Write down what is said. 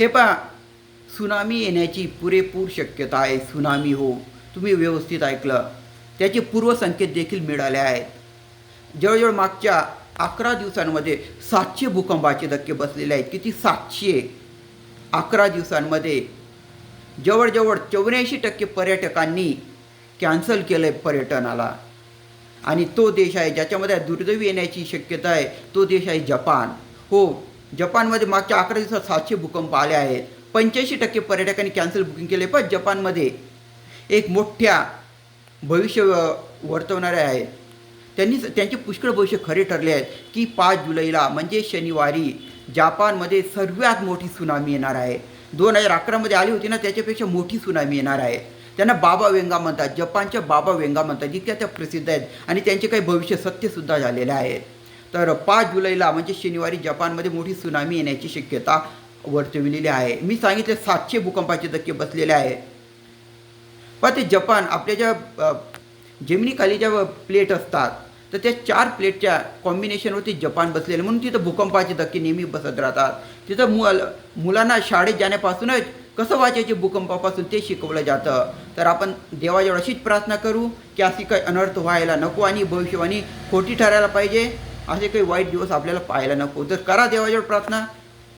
हे पहा सुनामी येण्याची पुरेपूर शक्यता आहे. सुनामी हो तुम्ही व्यवस्थित ऐकलं. त्याचे पूर्वसंकेत देखील मिळाले आहेत. जवळजवळ मागच्या अकरा दिवसांमध्ये सातशे भूकंपाचे धक्के बसलेले आहेत. किती? सातशे. अकरा दिवसांमध्ये. जवळजवळ चौऱ्याऐंशी टक्के पर्यटकांनी कॅन्सल केलं आहे पर्यटनाला. आणि तो देश आहे ज्याच्यामध्ये दुर्दैवी येण्याची शक्यता आहे. तो देश आहे जपान. हो जपानमध्ये मागच्या अकरा दिवसात सातशे भूकंप आले आहेत. पंच्याऐंशी टक्के पर्यटकांनी कॅन्सल बुकिंग केले पण जपानमध्ये एक मोठ्या भविष्य वर्तवणारे आहेत. त्यांनी त्यांचे पुष्कळ भविष्य खरे ठरले आहेत की पाच जुलैला म्हणजे शनिवारी जापानमध्ये सर्वात मोठी सुनामी येणार आहे. दोन हजार अकरामध्ये आली होती ना त्याच्यापेक्षा मोठी सुनामी येणार आहे. त्यांना बाबा वेंगा म्हणतात जपानच्या बाबा वेंगा म्हणतात जितक्या त्या प्रसिद्ध आहेत आणि त्यांचे काही भविष्य सत्यसुद्धा झालेले आहेत. तर पाच जुलैला म्हणजे शनिवारी जपानमध्ये मोठी सुनामी येण्याची शक्यता वर्तविलेली आहे. मी सांगितले सातशे भूकंपाचे धक्के बसलेले आहे पण ते जपान आपल्या ज्या जेमिनीखाली जमिनीखाली ज्या प्लेट असतात तर त्या चार प्लेटच्या कॉम्बिनेशनवरती जपान बसलेले. म्हणून तिथं भूकंपाचे धक्के नेहमी बसत राहतात. तिथं मु मुलांना शाळेत जाण्यापासूनच कसं वाचायचे भूकंपापासून ते शिकवलं जातं. तर आपण देवाजवळ अशीच प्रार्थना करू की अशी काही अनर्थ व्हायला नको आणि भविष्यवाणी खोटी ठरायला पाहिजे. असे काही वाईट दिवस आपल्याला पाहायला नको. तर करा देवाजवळ प्रार्थना.